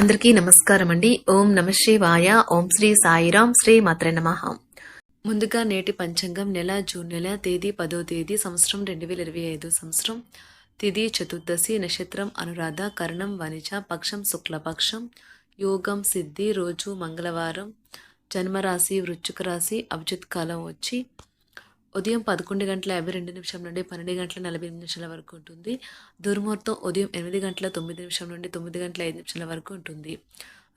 అందరికీ నమస్కారం అండి. ఓం నమ శివాయ. ఓం శ్రీ సాయిరాం శ్రీ మాత్ర నమ. ముందుగా నేటి పంచాంగం నెల జూన్ నెల తేదీ పదో తేదీ సంవత్సరం రెండు వేల ఇరవై ఐదు సంవత్సరం. తిథి చతుర్దశి నక్షత్రం అనురాధ కరణం వనిజ పక్షం శుక్లపక్షం. యోగం సిద్ధి రోజు మంగళవారం. జన్మరాశి వృశ్చిక రాశి అభిజిత్ కాలం వచ్చి ఉదయం పదకొండు గంటల యాభై రెండు నిమిషం నుండి పన్నెండు గంటల నలభై ఎనిమిది నిమిషాల వరకు ఉంటుంది. దుర్ముహూర్తం ఉదయం ఎనిమిది గంటల తొమ్మిది నిమిషం నుండి తొమ్మిది గంటల ఐదు నిమిషాల వరకు ఉంటుంది.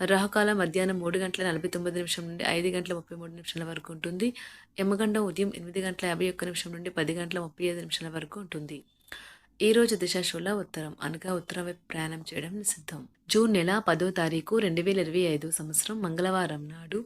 రాహుకాలం మధ్యాహ్నం మూడు గంటల నలభై తొమ్మిది నిమిషం నుండి ఐదు గంటల ముప్పై మూడు నిమిషాల వరకు ఉంటుంది. యమగండం ఉదయం ఎనిమిది గంటల యాభై ఒక్క నిమిషం నుండి పది గంటల ముప్పై ఐదు నిమిషాల వరకు ఉంటుంది. ఈ రోజు దిశాశూల ఉత్తరం. అనగా ఉత్తరం వైపు ప్రయాణం చేయడం నిషిద్ధం. జూన్ నెల పదో తారీఖు రెండు వేల ఇరవై ఐదు సంవత్సరం మంగళవారం నాడు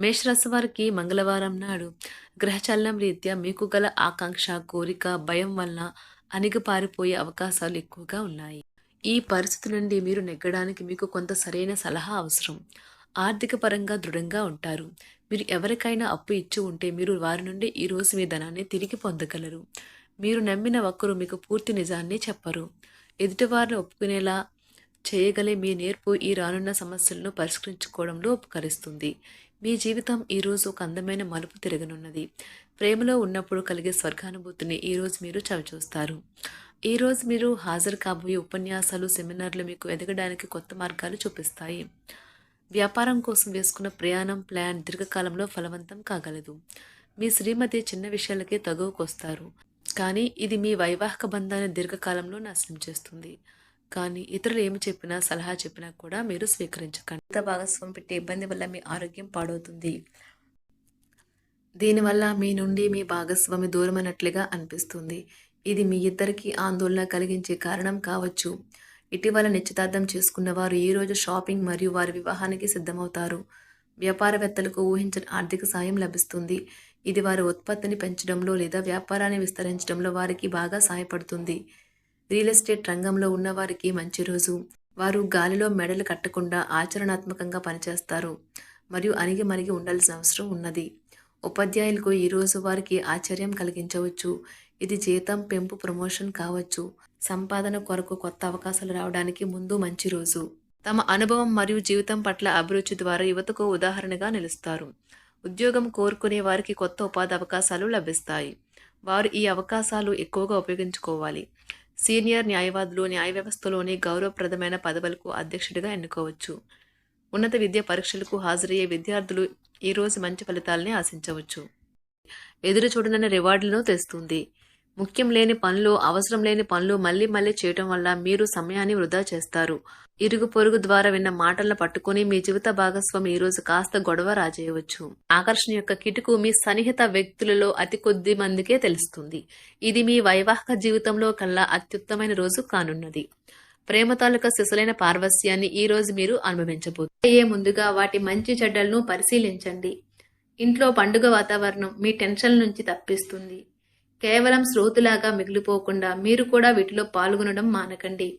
మేషరాశి వారికి మంగళవారం నాడు గ్రహచలనం రీత్యా మీకు గల ఆకాంక్ష కోరిక భయం వలన అణిగిపారిపోయే అవకాశాలు ఎక్కువగా ఉన్నాయి. ఈ పరిస్థితి నుండి మీరు నెగ్గడానికి మీకు కొంత సరైన సలహా అవసరం. ఆర్థిక పరంగా దృఢంగా ఉంటారు. మీరు ఎవరికైనా అప్పు ఇచ్చి ఉంటే మీరు వారి నుండి ఈ రోజు మీ ధనాన్ని తిరిగి పొందగలరు. మీరు నమ్మిన ఒక్కరు మీకు పూర్తి నిజాన్ని చెప్పరు. ఎదుటివారిని ఒప్పుకునేలా చేయగలే మీ నేర్పు ఈ రానున్న సమస్యలను పరిష్కరించుకోవడంలో ఉపకరిస్తుంది. మీ జీవితం ఈరోజు ఒక అందమైన మలుపు తిరగనున్నది. ప్రేమలో ఉన్నప్పుడు కలిగే స్వర్గానుభూతిని ఈరోజు మీరు చవిచూస్తారు. ఈరోజు మీరు హాజరు కాబోయే ఉపన్యాసాలు సెమినార్లు మీకు ఎదగడానికి కొత్త మార్గాలు చూపిస్తాయి. వ్యాపారం కోసం వేసుకున్న ప్రయాణం ప్లాన్ దీర్ఘకాలంలో ఫలవంతం కాగలదు. మీ శ్రీమతి చిన్న విషయాలకే తగువకొస్తారు. కానీ ఇది మీ వైవాహిక బంధాన్ని దీర్ఘకాలంలో నాశనం చేస్తుంది. కానీ ఇతరులు ఏమి చెప్పినా సలహా చెప్పినా కూడా మీరు స్వీకరించకండి. ఇత భాగస్వామి పెట్టే ఇబ్బంది వల్ల మీ ఆరోగ్యం పాడవుతుంది. దీనివల్ల మీ నుండి మీ భాగస్వామి దూరమైనట్లుగా అనిపిస్తుంది. ఇది మీ ఇద్దరికి ఆందోళన కలిగించే కారణం కావచ్చు. ఇటీవల నిశ్చితార్థం చేసుకున్న వారు ఈరోజు షాపింగ్ మరియు వారి వివాహానికి సిద్ధమవుతారు. వ్యాపారవేత్తలకు ఊహించిన ఆర్థిక సాయం లభిస్తుంది. ఇది వారి ఉత్పత్తిని పెంచడంలో లేదా వ్యాపారాన్ని విస్తరించడంలో వారికి బాగా సహాయపడుతుంది. రియల్ ఎస్టేట్ రంగంలో ఉన్నవారికి మంచి రోజు. వారు గాలిలో మెడలు కట్టకుండా ఆచరణాత్మకంగా పనిచేస్తారు. మరియు అణిగి మరిగి ఉండాల్సిన అవసరం ఉన్నది. ఉపాధ్యాయులకు ఈరోజు వారికి ఆశ్చర్యం కలిగించవచ్చు. ఇది జీతం పెంపు ప్రమోషన్ కావచ్చు. సంపాదన కొరకు కొత్త అవకాశాలు రావడానికి ముందు మంచి రోజు. తమ అనుభవం మరియు జీవితం పట్ల అభిరుచి ద్వారా యువతకు ఉదాహరణగా నిలుస్తారు. ఉద్యోగం కోరుకునే వారికి కొత్త ఉపాధి అవకాశాలు లభిస్తాయి. వారు ఈ అవకాశాలు ఎక్కువగా ఉపయోగించుకోవాలి. సీనియర్ న్యాయవాదులు న్యాయ వ్యవస్థలోని గౌరవప్రదమైన పదవులకు అధ్యక్షుడిగా ఎన్నుకోవచ్చు. ఉన్నత విద్యా పరీక్షలకు హాజరయ్యే విద్యార్థులు ఈరోజు మంచి ఫలితాలని ఆశించవచ్చు. ఎదురు చూడనన్న రివార్డులను తెస్తుంది. ముఖ్యం లేని పనులు అవసరం లేని పనులు మళ్ళీ మళ్ళీ చేయటం వల్ల మీరు సమయాన్ని వృధా చేస్తారు. ఇరుగు పొరుగు ద్వారా విన్న మాటలను పట్టుకుని మీ జీవిత భాగస్వామి ఈ రోజు కాస్త గొడవ రాజేయవచ్చు. ఆకర్షణ యొక్క కిటుకు మీ సన్నిహిత వ్యక్తులలో అతి కొద్ది మందికే తెలుస్తుంది. ఇది మీ వైవాహిక జీవితంలో కల్లా అత్యుత్తమైన రోజు కానున్నది. ప్రేమ తాలూకా శిశులైన పార్వస్యాన్ని ఈ రోజు మీరు అనుభవించబోయే ముందుగా వాటి మంచి చెడ్డలను పరిశీలించండి. ఇంట్లో పండుగ వాతావరణం మీ టెన్షన్ నుంచి తప్పిస్తుంది. కేవలం శ్రోతులాగా మిగిలిపోకుండా మీరు కూడా వీటిలో పాల్గొనడం మానకండి.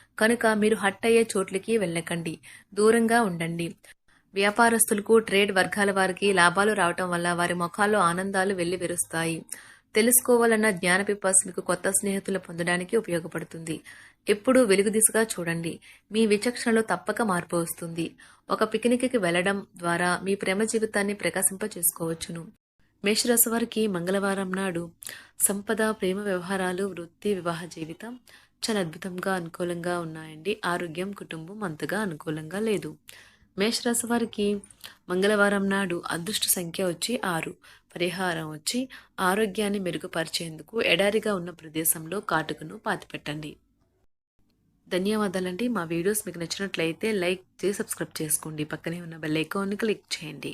కనుక మీరు హట్ అయ్యే చోట్లకి వెళ్ళకండి. దూరంగా ఉండండి. వ్యాపారస్తులకు ట్రేడ్ వర్గాల వారికి లాభాలు రావటం వల్ల వారి ముఖాల్లో ఆనందాలు వెళ్ళి విరుస్తాయి తెలుసుకోవాలన్న జ్ఞానపిపాస్ మీకు కొత్త స్నేహితులు పొందడానికి ఉపయోగపడుతుంది. ఎప్పుడూ వెలుగు దిశగా చూడండి. మీ విచక్షణలో తప్పక మార్పు వస్తుంది. ఒక పిక్నిక్కి వెళ్ళడం ద్వారా మీ ప్రేమ జీవితాన్ని ప్రకాశింప చేసుకోవచ్చును మేషరాశి వారికి మంగళవారం నాడు సంపద ప్రేమ వ్యవహారాలు వృత్తి వివాహ జీవితం చాలా అద్భుతంగా అనుకూలంగా ఉన్నాయండి. ఆరోగ్యం కుటుంబం అంతగా అనుకూలంగా లేదు. మేషరాశి వారికి మంగళవారం నాడు అదృష్ట సంఖ్య వచ్చి ఆరు. పరిహారం వచ్చి ఆరోగ్యాన్ని మెరుగుపరిచేందుకు ఎడారిగా ఉన్న ప్రదేశంలో కాటుకను పాతిపెట్టండి. ధన్యవాదాలండి. మా వీడియోస్ మీకు నచ్చినట్లయితే లైక్ చేసి సబ్స్క్రైబ్ చేసుకోండి. పక్కనే ఉన్న బెల్ ఐకాన్ని క్లిక్ చేయండి.